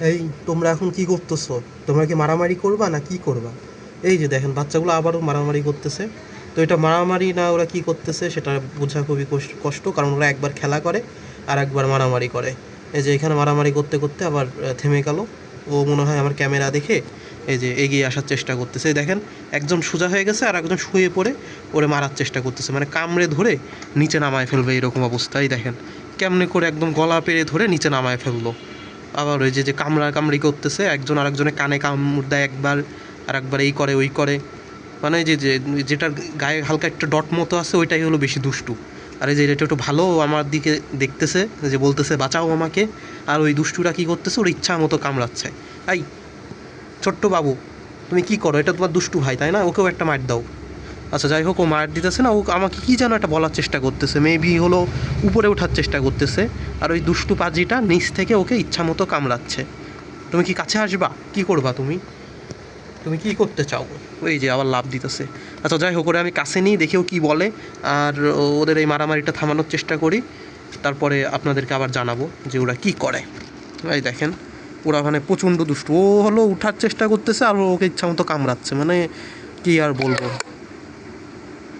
এই, তোমরা এখন কি করতেছো? তোমরা কি মারামারি করবা না কি করবা? এই যে দেখেন, বাচ্চাগুলো আবারও মারামারি করতেছে। তো এটা মারামারি না ওরা কি করতেছে সেটা বোঝা খুবই কষ্ট- কারণ ওরা একবার খেলা করে আর একবার মারামারি করে। এই যে এখানে মারামারি করতে করতে আবার থেমে গেল। ও মনে হয় আমার ক্যামেরা দেখে এই যে এগিয়ে আসার চেষ্টা করতেছে। দেখেন, একজন সোজা হয়ে গেছে আর একজন শুয়ে পড়ে ওরে মারার চেষ্টা করতেছে। মানে কামড়ে ধরে নিচে নামায় ফেলবে এরকম অবস্থায় দেখেন, কেমনে করে একদম গলা পেড়ে ধরে নিচে নামায় ফেলল। আবার ওই যে যে কামড়া কামড়ি করতেছে, একজন আরেকজনের কানে কামড় দেয় একবার আর একবার এই করে, ওই করে। মানে যে যে, যেটার গায়ে হালকা একটা ডট মতো আছে, ওইটাই হলো বেশি দুষ্টু। আর এই যে, এটা একটু ভালো আমার দিকে দেখতেছে, যে বলতেছে, বাঁচাও আমাকে। আর ওই দুষ্টুরা কি করতেছে? ওর ইচ্ছা মতো কামড়াচ্ছে। এই, ছোট্ট বাবু, তুমি কি করো? এটা তোমার দুষ্টু ভাই, তাই না? ওকেও একটা মার দাও। আচ্ছা যাই হোক, ও মার দিতেছে না, ও আমাকে কি যেন একটা বলার চেষ্টা করতেছে মেবি হলো উপরে ওঠার চেষ্টা করতেছে, আর ওই দুষ্টু পাজিটা নিচ থেকে ওকে ইচ্ছা মতো কামড়াচ্ছে। তুমি কি কাছে আসবা? কি করবা তুমি? তুমি কি করতে চাও? ওই যে আবার লাভ দিতেছে। আচ্ছা যাই হোক, ওরে আমি কাছে নিই দেখেও কি বলে, আর ওদের এই মারামারিটা থামানোর চেষ্টা করি, তারপরে আপনাদেরকে আবার জানাব যে ওরা কি করে। এই দেখেন, ওরা মানে প্রচণ্ড দুষ্টু। ও হলো উঠার চেষ্টা করতেছে, আর ওকে ইচ্ছা মতো কামড়াচ্ছে মানে কি আর বলব?